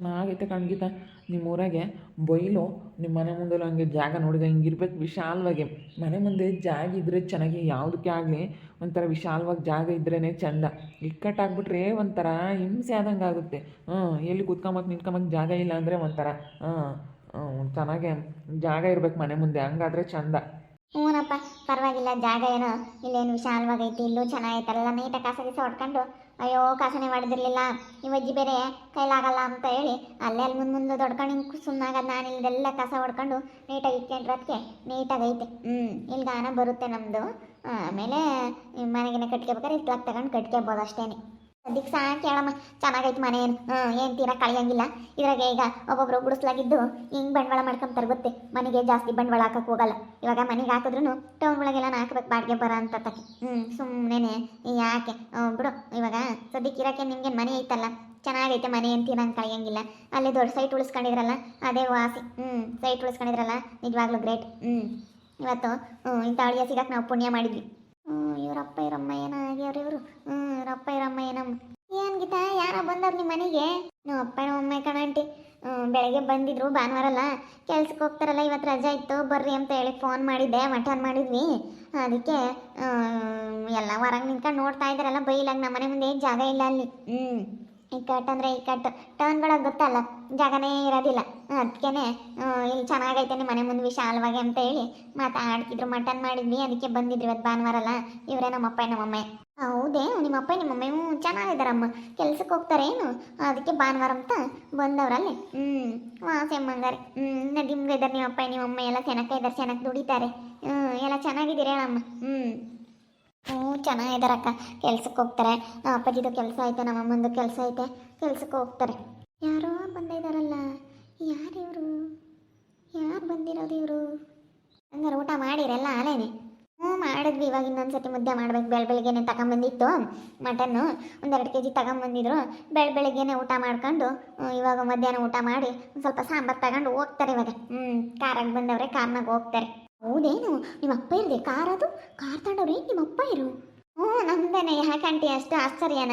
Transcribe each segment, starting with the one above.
ಚೆನ್ನಾಗೈತೆ ಕಣ್ಗೀತ ನಿಮ್ಮ ಊರಾಗೆ ಬೈಲು ನಿಮ್ಮ ಮನೆ ಮುಂದೆ ಹಂಗೆ ಜಾಗ ನೋಡಿದೆ ಹಿಂಗಿರ್ಬೇಕು ವಿಶಾಲವಾಗಿ. ಮನೆ ಮುಂದೆ ಜಾಗ ಇದ್ದರೆ ಚೆನ್ನಾಗಿ ಯಾವುದಕ್ಕೆ ಆಗಲಿ, ಒಂಥರ ವಿಶಾಲವಾಗಿ ಜಾಗ ಇದ್ರೇ ಚಂದ. ಇಕ್ಕಟ್ಟಾಗ್ಬಿಟ್ರೆ ಒಂಥರ ಹಿಂಸೆ ಆದಂಗೆ ಆಗುತ್ತೆ. ಹ್ಞೂ, ಎಲ್ಲಿ ಕುತ್ಕೊಂಬಕ್ ನಿಂತ್ಕೊಂಬಕ್ಕೆ ಜಾಗ ಇಲ್ಲ ಅಂದರೆ ಒಂಥರ ಹಾಂ ಚೆನ್ನಾಗೆ ಜಾಗ ಇರ್ಬೇಕು ಮನೆ ಮುಂದೆ, ಹಂಗಾದ್ರೆ ಚಂದ. ಹ್ಞೂನಪ್ಪ ಪರವಾಗಿಲ್ಲ, ಜಾಗ ಏನೋ ಇಲ್ಲೇನು ವಿಶಾಲವಾಗೈತಿ, ಇಲ್ಲೂ ಚೆನ್ನಾಗೈತಲ್ಲ ನೀಟಾಗಿ ಕಸ ಗಿಸ ಹೊಡ್ಕೊಂಡು ಅಯ್ಯೋ ಕಾಸನೆ ಮಾಡಿದಿರ್ಲಿಲ್ಲ. ಅಜ್ಜಿ ಬೇರೆ ಕೈಲಾಗಲ್ಲ ಅಂತ ಹೇಳಿ ಅಲ್ಲೇ ಅಲ್ಲಿ ಮುಂದೆ ಮುಂದೆ ದೊಡ್ಕೊಂಡು ಹಿಂಗೆ ನಾನು ಇಲ್ದೆಲ್ಲ ಕಸ ಹೊಡ್ಕೊಂಡು ನೀಟಾಗಿ ನೀಟಾಗಿ ಐತೆ. ಹ್ಞೂ ಇಲ್ಲಿ ಗಾನ ಬರುತ್ತೆ ನಮ್ಮದು ಆಮೇಲೆ ನಿಮ್ಮ ಮನೆಗಿನ ಕಟ್ಕೋಬೇಕಾದ್ರೆ ಇಟ್ಲಾಕ್ ತಗೊಂಡು ಕಟ್ಕೋಬೋದು ಅಷ್ಟೇನೆ. ಅದಕ್ಕೆ ಸಾಕು ಹೇಳಮ್ಮ ಚೆನ್ನಾಗೈತೆ ಮನೆ ಏನು? ಏನು ತೀರಾ ಕಳಿಯಂಗಿಲ್ಲ. ಇದ್ರಾಗ ಈಗ ಒಬ್ಬೊಬ್ರು ಗುಡಿಸ್ಲಾಗಿದ್ದು ಹಿಂಗೆ ಬಂಡವಾಳ ಮಾಡ್ಕೊಂತಾರೆ ಗೊತ್ತೆ? ಮನೆಗೆ ಜಾಸ್ತಿ ಬಂಡವಾಳ ಹಾಕಕ್ಕೆ ಹೋಗಲ್ಲ. ಇವಾಗ ಮನೆಗೆ ಹಾಕಿದ್ರು ಟೌನ್ ಒಳಗೆಲ್ಲ ಹಾಕ್ಬೇಕು ಬಾಡಿಗೆ ಬರ ಅಂತ ತಕ್ಕೆ ಹ್ಞೂ ಸುಮ್ಮನೆ ಯಾಕೆ? ಬಿಡು. ಇವಾಗ ಸದ್ಯಕ್ಕೆ ಇರೋಕ್ಕೆ ನಿಮ್ಗೆ ಮನೆ ಐತಲ್ಲ? ಚೆನ್ನಾಗೈತೆ ಮನೆ ಅಂತ ನಂಗೆ ಕಳಿಯಂಗಿಲ್ಲ. ಅಲ್ಲಿ ದೊಡ್ಡ ಸೈಟ್ ಉಳಿಸ್ಕೊಂಡಿದ್ರಲ್ಲ? ಅದೇ ವಾಸಿ. ಹ್ಞೂ ಸೈಟ್ ಉಳಿಸ್ಕೊಂಡಿದ್ರಲ್ಲ? ನಿಜವಾಗ್ಲೂ ಗ್ರೇಟ್. ಹ್ಞೂ ಇವತ್ತು ಇಂಥ ಅಳಿಯ ಸಿಗಕ್ಕೆ ನಾವು ಪುಣ್ಯ ಮಾಡಿದ್ವಿ. ಇವರಪ್ಪ, ಇವರಮ್ಮ ಏನಾಗ್ಯಾರ ಇವರು? ಹ್ಞೂ ಇವರಪ್ಪ ಇರಮ್ಮ ಏನಮ್ಮ ಏನ್ ಗೀತಾ, ಯಾರ ಬಂದವ್ರು ನಿಮ್ಮ ಮನೆಗೆ? ನಮ್ಮ ಅಪ್ಪ ಅಮ್ಮ ಕಣ ಆಂಟಿ. ಬೆಳಗ್ಗೆ ಬಂದಿದ್ರು ಭಾನುವಾರಲ್ಲ ಕೆಲ್ಸಕ್ಕೆ ಹೋಗ್ತಾರಲ್ಲ ಇವತ್ತು ರಜಾ ಇತ್ತು. ಬರ್ರಿ ಅಂತ ಹೇಳಿ ಫೋನ್ ಮಾಡಿದ್ದೆ ಮಟನ್ ಮಾಡಿದ್ವಿ. ಅದಕ್ಕೆ ಎಲ್ಲ ಹೊರಗೆ ನಿಂತ್ಕೊಂಡು ನೋಡ್ತಾ ಇದ್ದಾರಲ್ಲ, ಬೈಲಾಗ ನಮ್ಮ ಮನೆ ಮುಂದೆ ಜಾಗ ಇಲ್ಲ ಅಲ್ಲಿ. ಹ್ಞೂ ಈ ಕಟ್ ಅಂದರೆ ಈ ಕಟ್ ಟರ್ನ್ಗಳಾಗ ಗೊತ್ತಲ್ಲ? ಜಾಗನೇ ಇರೋದಿಲ್ಲ. ಅದಕ್ಕೇನೆ ಇಲ್ಲಿ ಚೆನ್ನಾಗೈತೆ ಮನೆ ಮುಂದೆ ವಿಶಾಲವಾಗಿ ಅಂತ ಹೇಳಿ ಮಾತಾಡ್ತಿದ್ರು. ಮಟನ್ ಮಾಡಿದ್ವಿ, ಅದಕ್ಕೆ ಬಂದಿದ್ರು ಇವತ್ತು ಭಾನುವಾರಲ್ಲ ಇವರೇ ನಮ್ಮಪ್ಪ, ನಮ್ಮಮ್ಮ. ಹೌದೇ ನಿಮ್ಮಪ್ಪ ನಿಮ್ಮಮ್ಮ ಹ್ಞೂ ಚೆನ್ನಾಗಿದ್ದಾರಮ್ಮ. ಕೆಲ್ಸಕ್ಕೆ ಹೋಗ್ತಾರೆ ಏನು? ಅದಕ್ಕೆ ಭಾನುವಾರ ಅಂತ ಬಂದವರಲ್ಲಿ. ಹ್ಞೂ ವಾಸೆ ಅಮ್ಮಂಗಾರೆ ಹ್ಞೂ ನಿಮ್ಗೆ ಇದ್ದಾರೆ ನಿಮ್ಮಪ್ಪ, ನಿಮ್ಮಮ್ಮ ಎಲ್ಲ ಚೆನ್ನಾಗಿ ಇದ್ದಾರೆ ಚೆನ್ನಾಗಿ ದುಡಿತಾರೆ. ಹ್ಞೂ ಎಲ್ಲ ಚೆನ್ನಾಗಿದ್ದೀರಿ ಹೇಳಮ್ಮ. ಹ್ಞೂ ಹ್ಞೂ ಚೆನ್ನಾಗಿದ್ದಾರಕ್ಕ ಕೆಲ್ಸಕ್ಕೆ ಹೋಗ್ತಾರೆ ಅಪ್ಪಾಜಿದು ಕೆಲಸ ಐತೆ, ನಮ್ಮ ಅಮ್ಮಂದು ಕೆಲಸ ಐತೆ. ಕೆಲ್ಸಕ್ಕೆ ಹೋಗ್ತಾರೆ. ಯಾರೋ ಬಂದಿದ್ದಾರಲ್ಲ ಯಾರು ಇವರು? ಯಾರು ಬಂದಿರೋದು ಇವರು? ಹಂಗಾರೆ ಊಟ ಮಾಡಿರಲ್ಲ ಆಲೇನೆ. ಹ್ಞೂ, ಮಾಡಿದ್ವಿ. ಇವಾಗ ಇನ್ನೊಂದು ಸತಿ ಮುದ್ದೆ ಮಾಡ್ಬೇಕು. ಬೆಳ ಬೆಳಿಗ್ಗೆನೆ ತಗೊಂಬಂದಿತ್ತು, ಮಟನ್ನು. ಒಂದೆರಡು ಕೆ ಜಿ ತಗೊಂಬಂದಿದ್ರು. ಬೆಳ ಬೆಳಗ್ಗೆನೆ ಊಟ ಮಾಡ್ಕೊಂಡು ಇವಾಗ ಮಧ್ಯಾಹ್ನ ಊಟ ಮಾಡಿ, ಒಂದು ಸ್ವಲ್ಪ ಸಾಂಬಾರು ತಗೊಂಡು ಹೋಗ್ತಾರೆ ಇವಾಗ. ಹ್ಞೂ, ಕಾರಾಗಿ ಬಂದವ್ರೆ, ಕಾರ್ನಾಗ ಹೋಗ್ತಾರೆ. ಹೌದೇನು? ನಿಮ್ಮ ಅಪ್ಪ ಇರದೆ ಕಾರ್ ಅದು? ಕಾರ್ ತಗೊಂಡವ್ರಿ? ನಿಮ್ಮ ಅಪ್ಪ ಇರು. ಹ್ಞೂ ನಮ್ದೇನೆ ಯಾಕಂಟಿ ಅಷ್ಟು ಆಶ್ಚರ್ಯನ?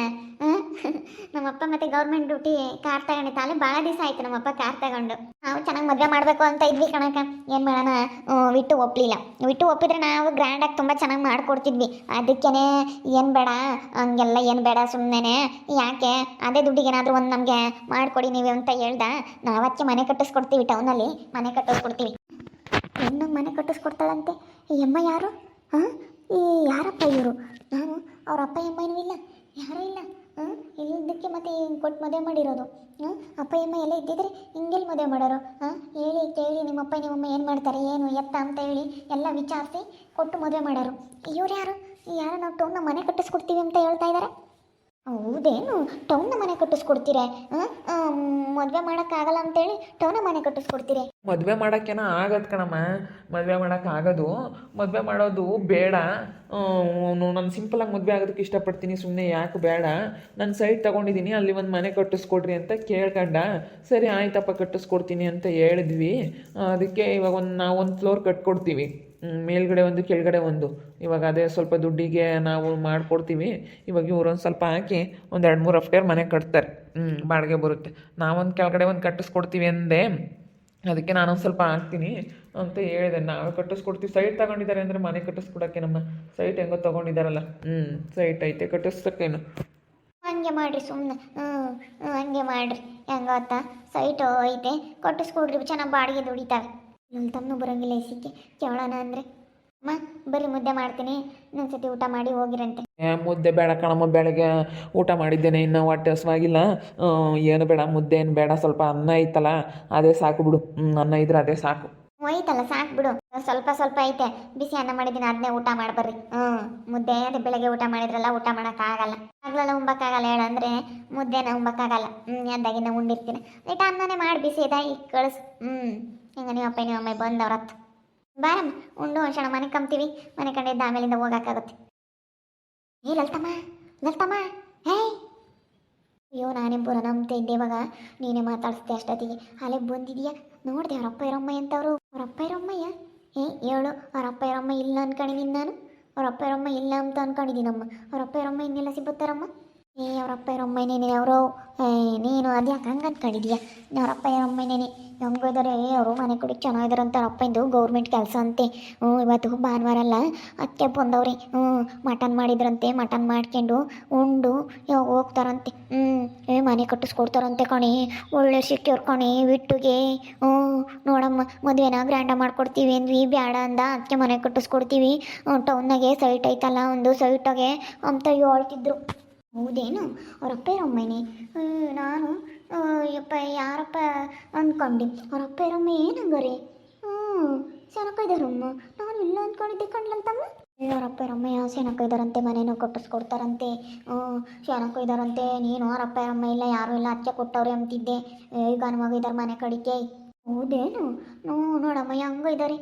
ನಮ್ಮಪ್ಪ ಮತ್ತೆ ಗೌರ್ಮೆಂಟ್ ಡ್ಯೂಟಿ ಕಾರ್ ತಗೊಂಡಿತ್ತು ಅಲ್ಲೇ ಭಾಳ ದಿವಸ ಆಯ್ತು ನಮ್ಮಪ್ಪ ಕಾರ್ ತಗೊಂಡು. ನಾವು ಚೆನ್ನಾಗಿ ಮದುವೆ ಮಾಡಬೇಕು ಅಂತ ಇದ್ವಿ ಕಣಕ ಏನು ಮಾಡೋಣ? ವಿಟ್ಟು ಒಪ್ಪಲಿಲ್ಲ ವಿಟ್ಟು ಒಪ್ಪಿದ್ರೆ ನಾವು ಗ್ರ್ಯಾಂಡಾಗಿ ತುಂಬ ಚೆನ್ನಾಗಿ ಮಾಡ್ಕೊಡ್ತಿದ್ವಿ. ಅದಕ್ಕೇ ಏನು ಬೇಡ? ಹಂಗೆಲ್ಲ ಏನು ಬೇಡ ಸುಮ್ಮನೆ ಯಾಕೆ? ಅದೇ ದುಡ್ಡಿಗೆ ಏನಾದರೂ ಒಂದು ನಮಗೆ ಮಾಡಿಕೊಡಿ ನೀವು ಅಂತ ಹೇಳ್ದ. ನಾವಕ್ಕೆ ಮನೆ ಕಟ್ಟಿಸ್ಕೊಡ್ತೀವಿ ಟೌನಲ್ಲಿ ಮನೆ ಕಟ್ಟಿಸ್ಕೊಡ್ತೀವಿ. ಹೆಣ್ಣು ಮನೆ ಕಟ್ಟಿಸ್ಕೊಡ್ತಾಳಂತೆ. ಈ ಅಮ್ಮ ಯಾರು? ಹಾಂ ಈ ಯಾರಪ್ಪ ಇವರು? ನಾನು ಅವ್ರ ಅಪ್ಪ ಅಮ್ಮ ಏನೂ ಇಲ್ಲ, ಯಾರೂ ಇಲ್ಲ. ಹಾಂ ಇಲ್ಲದಕ್ಕೆ ಮತ್ತೆ ಕೊಟ್ಟು ಮದುವೆ ಮಾಡಿರೋದು. ಹ್ಞೂ ಅಪ್ಪ ಅಮ್ಮ ಎಲ್ಲ ಇದ್ದಿದ್ರೆ ಹಿಂಗೆಲ್ಲಿ ಮದುವೆ ಮಾಡೋರು. ಹಾಂ ಹೇಳಿ ಕೇಳಿ ನಿಮ್ಮಪ್ಪ ನಿಮ್ಮಮ್ಮ ಏನು ಮಾಡ್ತಾರೆ, ಏನು ಎತ್ತ ಅಂತ ಹೇಳಿ ಎಲ್ಲ ವಿಚಾರಿಸಿ ಕೊಟ್ಟು ಮದುವೆ ಮಾಡೋರು. ಇವ್ರು ಯಾರು? ಯಾರು ನಾವು ತಗೊಂಡು ಮನೆ ಕಟ್ಟಿಸ್ಕೊಡ್ತೀವಿ ಅಂತ ಹೇಳ್ತಾ ಇದ್ದಾರೆ ಹೌದೇನು? ಟೌನ್ನ ಮನೆ ಕಟ್ಟಿಸ್ಕೊಡ್ತೀರಾ? ಮದುವೆ ಮಾಡೋಕ್ಕಾಗಲ್ಲ ಅಂತೇಳಿ ಟೌನ ಮನೆ ಕಟ್ಟಿಸ್ಕೊಡ್ತೀರಿ. ಮದುವೆ ಮಾಡೋಕ್ಕೇನೋ ಆಗತ್ತೆ ಕಣಮ್ಮ. ಮದುವೆ ಮಾಡೋಕೆ ಆಗದು. ಮದುವೆ ಮಾಡೋದು ಬೇಡ. ನಾನು ಸಿಂಪಲಾಗಿ ಮದುವೆ ಆಗೋದಕ್ಕೆ ಇಷ್ಟಪಡ್ತೀನಿ. ಸುಮ್ಮನೆ ಯಾಕೆ ಬೇಡ. ನನ್ನ ಸೈಟ್ ತೊಗೊಂಡಿದ್ದೀನಿ ಅಲ್ಲಿ ಒಂದು ಮನೆ ಕಟ್ಟಿಸ್ಕೊಡ್ರಿ ಅಂತ ಕೇಳ್ಕಂಡ, ಸರಿ, ಆಯ್ತಪ್ಪ, ಕಟ್ಟಿಸ್ಕೊಡ್ತೀನಿ ಅಂತ ಹೇಳಿದ್ವಿ. ಅದಕ್ಕೆ ಇವಾಗ ಒಂದು, ನಾವು ಒಂದು ಫ್ಲೋರ್ ಕಟ್ಕೊಡ್ತೀವಿ. ಮೇಲ್ಗಡೆ ಒಂದು, ಕೆಳಗಡೆ ಒಂದು. ಇವಾಗ ಅದೇ ಸ್ವಲ್ಪ ದುಡ್ಡಿಗೆ ನಾವು ಮಾಡಿಕೊಡ್ತೀವಿ. ಇವಾಗ ಇವ್ರೊಂದು ಸ್ವಲ್ಪ ಹಾಕಿ ಒಂದು ಎರಡು ಮೂರು ಅಫ್ಟೇರ್ ಮನೆ ಕಟ್ತಾರೆ. ಬಾಡಿಗೆ ಬರುತ್ತೆ. ನಾವೊಂದು ಕೆಳಗಡೆ ಒಂದು ಕಟ್ಟಿಸ್ಕೊಡ್ತೀವಿ ಅಂದೆ, ಅದಕ್ಕೆ ನಾನೊಂದು ಸ್ವಲ್ಪ ಹಾಕ್ತೀನಿ ಅಂತ ಹೇಳಿದೆ. ನಾವೇ ಕಟ್ಟಿಸ್ಕೊಡ್ತೀವಿ. ಸೈಟ್ ತಗೊಂಡಿದ್ದಾರೆ ಅಂದರೆ ಮನೆ ಕಟ್ಟಿಸ್ಕೊಡೋಕ್ಕೆ ನಮ್ಮ ಸೈಟ್ ಹೆಂಗೋ ತೊಗೊಂಡಿದ್ದಾರಲ್ಲ. ಹ್ಞೂ ಸೈಟ್ ಐತೆ. ಕಟ್ಟಿಸ್ಕೇನು ಹಂಗೆ ಮಾಡ್ರಿ ಸುಮ್ಮನೆ ಹ್ಞೂ ಹಂಗೆ ಮಾಡ್ರಿ. ಹೆಂಗ ಸೈಟ್ ಐತೆ. ಕಟ್ಟಿಸ್ಕೊಡ್ರಿ. ಚೆನ್ನಾಗಿ ಬಾಡಿಗೆ ದುಡಿತಾವೆ ನಮ್ಮ ತಮ್ಮನು ಬರೋಂಗಿಲ್ಲ ಇಸಿಕ್ಕೆ ಕೇಳೋಣ ಅಂದರೆ. ಅಮ್ಮ ಬರೀ ಮುದ್ದೆ ಮಾಡ್ತೀನಿ. ಇನ್ನೊಂದ್ಸತಿ ಊಟ ಮಾಡಿ ಹೋಗಿರಂತೆ. ಏ ಮುದ್ದೆ ಬೇಡ ಕಣಮ್ಮ ಬೆಳಗ್ಗೆ ಊಟ ಮಾಡಿದ್ದೇನೆ. ಇನ್ನೂ ಹೊಟ್ಟೆ ಹಸುವಾಗಿಲ್ಲ. ಏನು ಬೇಡ ಮುದ್ದೆ ಏನು ಬೇಡ. ಸ್ವಲ್ಪ ಅನ್ನ ಐತಲ್ಲ ಅದೇ ಸಾಕು ಬಿಡು. ಅನ್ನ ಇದ್ರೆ ಅದೇ ಸಾಕು. ಹೋಯ್ತಲ್ಲ ಸಾಕು ಬಿಡು. ಸ್ವಲ್ಪ ಸ್ವಲ್ಪ ಐತೆ. ಬಿಸಿ ಅನ್ನ ಮಾಡಿದ್ದೀನಿ ಅದನ್ನೇ ಊಟ ಮಾಡ್ಬರ್ರಿ ಹ್ಞೂ ಮುದ್ದೆ ಅದೇ ಬೆಳಗ್ಗೆ ಊಟ ಮಾಡಿದ್ರಲ್ಲ, ಊಟ ಮಾಡೋಕ್ಕಾಗಲ್ಲ ಆಗ್ಲೆಲ್ಲ ಉಂಬಕ್ಕಾಗಲ್ಲ ಹೇಳಂದ್ರೆ ಮುದ್ದೆನ ಉಂಬಕ್ಕಾಗಲ್ಲ ಹ್ಞೂ ಅಂದಾಗಿನ ಉಂಡಿರ್ತೀನಿ. ಲೈಟ್ ಅನ್ನನೇ ಮಾಡಿ, ಬಿಸಿ ಇದ, ಈಗ ಕಳಿಸು. ಹ್ಞೂ ಹಿಂಗೆ ನೀವು ಅಪ್ಪ, ನೀವು ಅಮ್ಮ ಬಂದವ್ರ ಬಾರಮ್ಮ, ಉಂಡು, ಒಂದು ಕ್ಷಣ ಮನೆ ಕಂಬ್ತೀವಿ ಮನೆ ಕಂಡಿದ್ದ ಆಮೇಲಿಂದ ಹೋಗೋಕ್ಕಾಗುತ್ತೆ ಏ, ಲಲ್ತಮ್ಮ ಲಲ್ತಮ್ಮ, ಹೇ! ಅಯ್ಯೋ, ನಾನೇ ಬರೋ ನಂಬ್ತೆ ಇದ್ದೆ ಇವಾಗ. ನೀನೇ ಮಾತಾಡಿಸ್ದೆ ಅಷ್ಟೊತ್ತಿಗೆ. ಅಲ್ಲೇ ಬಂದಿದ್ಯಾ? ನೋಡಿದೆ ಅವರಪ್ಪ ಇರಮ್ಮ ಎಂತವ್ರು? ಅವರಪ್ಪ ಇರಮ್ಮಯ್ಯ ಏ ಹೇಳು ಅವರಪ್ಪ ಇರಮ್ಮ ಇಲ್ಲ ಅನ್ಕೊಂಡಿದ್ದೀನಿ ನಾನು ಅವರಪ್ಪ ಇರಮ್ಮ ಇಲ್ಲ ಅಂತ ಅನ್ಕೊಂಡಿದ್ದೀನಮ್ಮ ಅವರಪ್ಪ ಇರಮ್ಮ ಇನ್ನೆಲ್ಲ ಸಿಗುತ್ತಾರಮ್ಮ ಏ ಅವರಪ್ಪ ಇರೊಮ್ಮನೇನೆ ಅವರು ನೀನು ಅದ್ಯಾಕೆ ಹಂಗೆ ಅಂದ್ಕೊಂಡಿದ್ಯಾ ಅವರಪ್ಪ ಇರೊಮ್ಮನೇನೆ ಏ, ಅವರು ಮನೆ ಕೂಡ ಚೆನ್ನಾಗಿದ್ದಾರೆ ಅಂತ ಇಂದು ಗೌರ್ಮೆಂಟ್ ಕೆಲಸ ಅಂತೆ. ಹ್ಞೂ, ಇವತ್ತು ಭಾನುವಾರ ಅಲ್ಲ, ಅತ್ತೆ ಬಂದವ್ರಿ. ಹ್ಞೂ ಮಟನ್ ಮಾಡಿದ್ರಂತೆ ಮಟನ್ ಮಾಡ್ಕೊಂಡು ಉಂಡು ಯಾವಾಗ ಹೋಗ್ತಾರಂತೆ. ಹ್ಞೂ, ಏ, ಮನೆ ಕಟ್ಟಿಸ್ಕೊಡ್ತಾರಂತೆ ಕಣಿ. ಒಳ್ಳೆ ಸಿಕ್ಕಿವ್ರು ಕಣಿ ಬಿಟ್ಟುಗೆ ಹ್ಞೂ, ನೋಡಮ್ಮ, ಮದುವೆನ ಗ್ರ್ಯಾಂಡ ಮಾಡ್ಕೊಡ್ತೀವಿ ಅಂದ್ವಿ, ಬ್ಯಾಡ ಅಂದ ಅದಕ್ಕೆ ಮನೆ ಕಟ್ಟಿಸ್ಕೊಡ್ತೀವಿ. ಟೌನ್ನಾಗೆ ಸೈಟ್ ಐತಲ್ಲ, ಒಂದು ಸೈಟಾಗೆ ಅಂತ ಹೇಳ್ತಿದ್ರು. ಹೌದೇನು? ಅವರಪ್ಪ ಅಮ್ಮನೇ ನಾನು ಯಪ್ಪ, ಯಾರಪ್ಪ ಅಂದ್ಕೊಂಡೆ ಅವರಪ್ಪ ಇರೊಮ್ಮ ಏನಂಗರಿ? ಹ್ಞೂ ಸೆನಕ ಇದಾರಮ್ಮ ನಾನು ಇಲ್ಲ ಅಂದ್ಕೊಂಡಿದ್ದೆ ಕಣ್ಲಂತಮ್ಮ. ಅವರಪ್ಪ ಅಮ್ಮ? ಸೆನಕ ಇದಾರಂತೆ, ಮನೇನು ಕಟ್ಟಿಸ್ಕೊಡ್ತಾರಂತೆ. ಹ್ಞೂ ಸೆನಕ ಇದ್ದಾರಂತೆ ನೀನು ಅವರಪ್ಪ ಅಮ್ಮ ಇಲ್ಲ, ಯಾರೂ ಇಲ್ಲ ಅಚ್ಚೆ ಕೊಟ್ಟವ್ರೆ ಅಂತಿದ್ದೆ. ಈಗ ಮಗ ಇದ್ದಾರೆ ಮನೆ ಕಡಿಕೆ ಹೌದೇನು? ನೋ ನೋಡಮ್ಮ, ಹಂಗ ಇದ್ದಾರೆ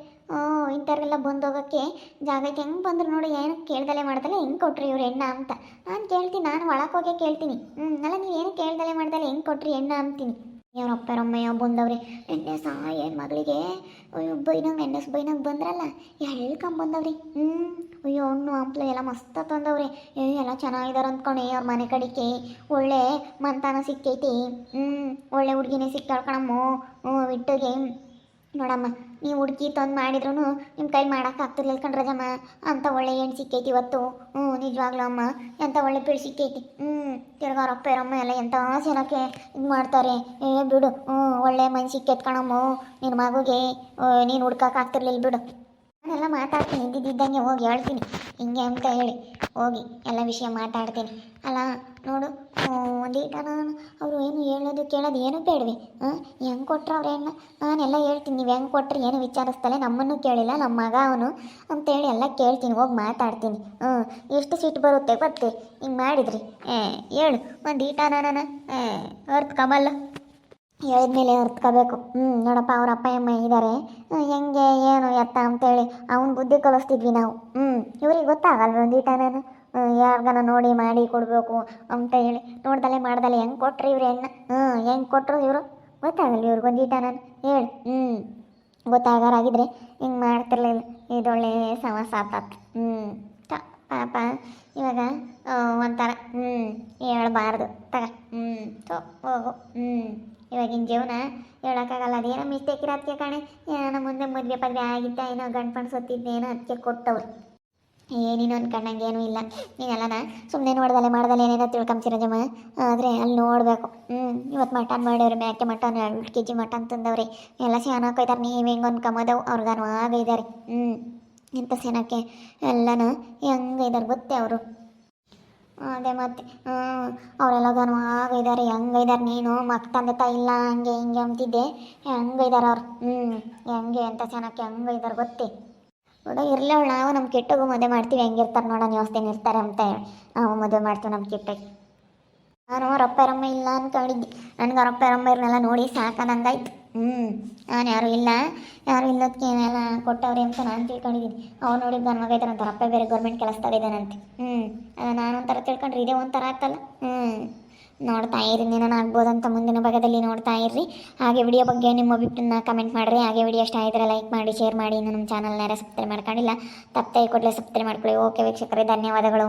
ಇಂಥವ್ರಿಗೆಲ್ಲ ಬಂದೋಗಕ್ಕೆ ಜಾಗ ಐತೆ ಹೆಂಗೆ ಬಂದ್ರು ನೋಡಿ ಏನು ಕೇಳ್ದಲೆ ಮಾಡ್ದಲೆ? ಹೆಂಗೆ ಕೊಟ್ರಿ ಇವ್ರು ಎಣ್ಣ ಅಂತ? ನಾನು ಕೇಳ್ತೀನಿ, ನಾನು ಒಳಕ್ಕೆ ಹೋಗಿ ಕೇಳ್ತೀನಿ. ಹ್ಞೂ ಅಲ್ಲ ನೀವು ಏನು ಕೇಳ್ದಲೆ ಮಾಡ್ದಲೆ? ಹೆಂಗೆ ಕೊಟ್ರಿ ಎಣ್ಣ ಅಂತೀನಿ. ಇವ್ರಪ್ಪ ರಮ್ಮಯ್ಯ ಬಂದವ್ರೆ. ಎಣ್ಣೆ ಸಹ ಏನು ಮಗಳಿಗೆ? ಅಯ್ಯೋ, ಬೈನಾಗ ಎಣ್ಣೆಸ್ ಬೈನಾಗ ಬಂದ್ರಲ್ಲ? ಎಳ್ಕೊಂಬಂದವ್ರಿ ಹ್ಞೂ ಅಯ್ಯೋ ಹಣ್ಣು ಹಂಪ್ಲು ಎಲ್ಲ ಮಸ್ತ ತಂದವ್ರೆ. ಅಯ್ಯೋ ಎಲ್ಲ ಚೆನ್ನಾಗಿದಾರೆ ಅಂದ್ಕೊಂಡೆ ಅವ್ರ ಮನೆ ಕಡಿಕೆ. ಒಳ್ಳೆ ಮಂತಾನ ಸಿಕ್ಕೈತಿ. ಹ್ಞೂ ಒಳ್ಳೆ ಹುಡುಗಿನೇ ಸಿಕ್ತಾಳ್ ಕಣಮ್ಮ. ಹ್ಞೂ ಬಿಟ್ಟುಗೆ ನೋಡಮ್ಮ ನೀವು ಹುಡುಕಿ ತಂದು ಮಾಡಿದ್ರು ನಿಮ್ಮ ಕೈ ಮಾಡಕ್ಕೆ ಆಗ್ತಿರ್ಲಿಲ್ಲ ಕಣ್ರಜಮ್ಮ. ಅಂತ ಒಳ್ಳೆ ಹೆಣ್ಣು ಸಿಕ್ಕೈತಿ ಇವತ್ತು. ಹ್ಞೂ ನಿಜವಾಗ್ಲೂ ಅಮ್ಮ. ಎಂಥ ಒಳ್ಳೆ ಪೀಳು ಸಿಕ್ಕೈತಿ ಹ್ಞೂ ತಿರ್ಗಾರಪ್ಪ ಇರಮ್ಮ ಎಲ್ಲ ಎಂಥ ಜನಕ್ಕೆ ಇದು ಮಾಡ್ತಾರೆ. ಏ, ಬಿಡು. ಹ್ಞೂ ಒಳ್ಳೆ ಮನೆ ಸಿಕ್ಕೈತೆ ಕಣಮ್ಮ ನಿನ್ನ ಮಗುಗೆ ನೀನು ಹುಡ್ಕಕ್ಕೆ ಆಗ್ತಿರ್ಲಿಲ್ಲ ಬಿಡು. ನಾನೆಲ್ಲ ಮಾತಾಡ್ತೀನಿ ಇದ್ದಿದ್ದಂಗೆ ಹೋಗಿ ಹೇಳ್ತೀನಿ. ಹಿಂಗೆ ಅಂತ ಹೇಳಿ ಹೋಗಿ ಎಲ್ಲ ವಿಷಯ ಮಾತಾಡ್ತೀನಿ. ಅಲ್ಲ, ನೋಡು ಒಂದೀಟ ನಾನು ಅವರು ಏನು ಹೇಳೋದು ಕೇಳೋದು ಏನೂ ಬೇಡವೆ. ಹಾಂ ಹೆಂಗೆ ಕೊಟ್ಟರು ಅವ್ರು ಹೆಣ್ಣು? ನಾನೆಲ್ಲ ಹೇಳ್ತೀನಿ, ನೀವು ಹೆಂಗೆ ಕೊಟ್ಟರೆ ಏನು ವಿಚಾರಿಸ್ತಲೆ ನಮ್ಮನ್ನು ಕೇಳಿಲ್ಲ ನಮ್ಮ ಮಗ ಅವನು ಅಂತೇಳಿ ಎಲ್ಲ ಕೇಳ್ತೀನಿ, ಹೋಗಿ ಮಾತಾಡ್ತೀನಿ. ಹ್ಞೂ ಎಷ್ಟು ಸಿಟ್ಟು ಬರುತ್ತೆ ಗೊತ್ತೇ? ಹಿಂಗೆ ಮಾಡಿದ್ರಿ. ಏ, ಹೇಳು, ಒಂದು ಈಟ ನಾನು ಅರ್ಥ ಕಮಲ್ಲ ಹೇಳಿದ್ಮೇಲೆ ಅರ್ತ್ಕೋಬೇಕು ಹ್ಞೂ ನೋಡಪ್ಪ, ಅವ್ರ ಅಪ್ಪ, ಅಮ್ಮ ಇದ್ದಾರೆ ಹೆಂಗೆ, ಏನು, ಎತ್ತ ಅಂತೇಳಿ ಅವ್ನ ಬುದ್ಧಿ ಕಲಿಸ್ತಿದ್ವಿ ನಾವು. ಹ್ಞೂ ಇವ್ರಿಗೆ ಗೊತ್ತಾಗಲ್ವ ಒಂದೀಟ ನಾನು? ಯಾರಿಗಾನ ನೋಡಿ ಮಾಡಿ ಕೊಡಬೇಕು ಅಂತ ಹೇಳಿ. ನೋಡ್ದಲೆ ಮಾಡ್ದಲೆ ಹೆಂಗೆ ಕೊಟ್ರಿ ಇವ್ರು ಹೆಣ್ಣು? ಹ್ಞೂ ಹೆಂಗೆ ಕೊಟ್ಟರು ಇವರು? ಗೊತ್ತಾಗಲ್ಲ ಇವ್ರಿಗೆ ಒಂದೀಟ ನಾನು? ಹೇಳಿ. ಹ್ಞೂ ಗೊತ್ತಾಗಾರಾಗಿದ್ರೆ ಹಿಂಗೆ ಮಾಡ್ತಿರ್ಲಿಲ್ಲ. ಇದೊಳ್ಳೆ ಸಮಸ್ಯೆ ಆತಾತು ಹ್ಞೂ ತ, ಪಾಪ, ಇವಾಗ ಒಂಥರ ಹ್ಞೂ ಹೇಳ್ಬಾರ್ದು. ತಗ ಹ್ಞೂ ತೋ, ಹೋಗು. ಹ್ಞೂ ಇವಾಗಿನ ಜೀವನ ಹೇಳೋಕ್ಕಾಗಲ್ಲ. ಅದೇನೋ ಮಿಸ್ಟೇಕ್ ಇರೋದಕ್ಕೆ ಕಾಣೆ. ಏನೋ ಮುಂದೆ ಮದುವೆ ಪದ್ವೆ ಆಗಿದ್ದ ಏನೋ ಗಂಡು ಪಣ್ ಸತ್ತಿದ್ದೇನೋ ಅದಕ್ಕೆ ಕೊಟ್ಟವ್ರು ಏನೇನು ಅನ್ಕೊಂಡಂಗೆ ಏನೂ ಇಲ್ಲ. ನೀನೆಲ್ಲನ ಸುಮ್ಮನೆ ನೋಡ್ದಲ್ಲೇ ಮಾಡ್ದಲ್ಲ ಏನೇನೋ ತಿಳ್ಕೊಂಬಿಸಿರಜಮ್ಮ ಆದರೆ ಅಲ್ಲಿ ನೋಡಬೇಕು. ಹ್ಞೂ ಇವತ್ತು ಮಟನ್ ಮಾಡೋರು ಮ್ಯಾಕೆ ಮಟನ್ ಎರಡು ಕೆ ಜಿ ಮಟನ್ ತಂದವ್ರಿ. ಎಲ್ಲ ಸೇನಾಕೋಯ್ತಾರೆ ನೀವು ಹೆಂಗೆ ಅನ್ಕೊಂಬೋದವು ಅವ್ರಿಗನ್ವಾಗ ಇದ್ದಾರೆ ಹ್ಞೂ ಇಂಥ ಸೇನಕ್ಕೆ ಹೆಂಗೆ ಇದ್ದಾರೆ ಗೊತ್ತೇ ಅವರು. ಅದೇ ಮತ್ತೆ ಅವರೆಲ್ಲ ಗನ್ವಾಗಿದ್ದಾರೆ ಹೆಂಗೈದಾರೆ ನೀನು ಮತ್ತೆ ತಂದೆ ತಾಯಿ ಇಲ್ಲ, ಹಂಗೆ, ಹಿಂಗೆ ಅಂತಿದ್ದೆ. ಹೆಂಗೈದಾರೆ ಅವ್ರು? ಹ್ಞೂ ಹೆಂಗೆ ಅಂತ ಚೆನ್ನಾಗಿ ಹೆಂಗೈದಾರೆ ಗೊತ್ತೇ? ನೋಡ, ಇರಲಿ ಅವಳು, ನಾವು ನಮ್ಮ ಕೆಟ್ಟಗೂ ಮದುವೆ ಮಾಡ್ತೀವಿ, ಹೆಂಗಿರ್ತಾರೆ ನೋಡೋಣ ವ್ಯವಸ್ಥೆನ ಇರ್ತಾರೆ ಅಂತ ನಾವು ಮದುವೆ ಮಾಡ್ತೀವಿ ನಮ್ಮ ಕೆಟ್ಟಗೆ. ನಾನು ಅವ್ರ ರಮ್ಮ ಇಲ್ಲ ಅನ್ಕೊಂಡಿದ್ದೆ. ನನಗೆ ಅವ್ರ ರಮ್ಮ ನೋಡಿ ನೋಡಿ ಸಾಕನಂಗಾಯ್ತು ಹ್ಞೂ ನಾನು ಯಾರು ಇಲ್ಲ. ಯಾರು ಇಲ್ಲದಕ್ಕೆ ಏನೆಲ್ಲ ಕೊಟ್ಟವ್ರೆ ಅಂತ ನಾನು ತಿಳ್ಕೊಂಡಿದ್ದೀನಿ. ಅವ್ರು ನೋಡಿ ನನ್ನ ಮಗ ಅಂತಾರೆ ಅಪ್ಪ ಬೇರೆ ಗೌರ್ಮೆಂಟ್ ಕೆಲಸದಾಗ ಇದ್ದಾನಂತೆ ಹ್ಞೂ ನಾನು ಒಂಥರ ತಿಳ್ಕೊಂಡ್ರೆ ಇದೇ ಒಂಥರ ಆಗ್ತಲ್ಲ? ಹ್ಞೂ ನೋಡ್ತಾ ಇರಿ ನೀನು ಆಗ್ಬೋದಂತ ಮುಂದಿನ ಭಾಗದಲ್ಲಿ ನೋಡ್ತಾ ಇರ್ರಿ. ಹಾಗೆ ವಿಡಿಯೋ ಬಗ್ಗೆ ನಿಮ್ಮ ಅಭಿಪ್ರಾಯನ ಕಮೆಂಟ್ ಮಾಡಿರಿ. ಹಾಗೆ ವಿಡಿಯೋ ಇಷ್ಟ ಆಗಿದ್ರೆ ಲೈಕ್ ಮಾಡಿ ಶೇರ್ ಮಾಡಿ. ಇನ್ನು ನಮ್ಮ ಚಾನಲ್ನ ಸಬ್ಸ್ಕ್ರೈಬ್ ಮಾಡ್ಕೊಂಡಿಲ್ಲ, ತಪ್ಪದೆ ಕೂಡಲೇ ಸಬ್ಸ್ಕ್ರೈಬ್ ಮಾಡ್ಕೊಳ್ಳಿ. ಓಕೆ ವೀಕ್ಷಕರೇ, ಧನ್ಯವಾದಗಳು.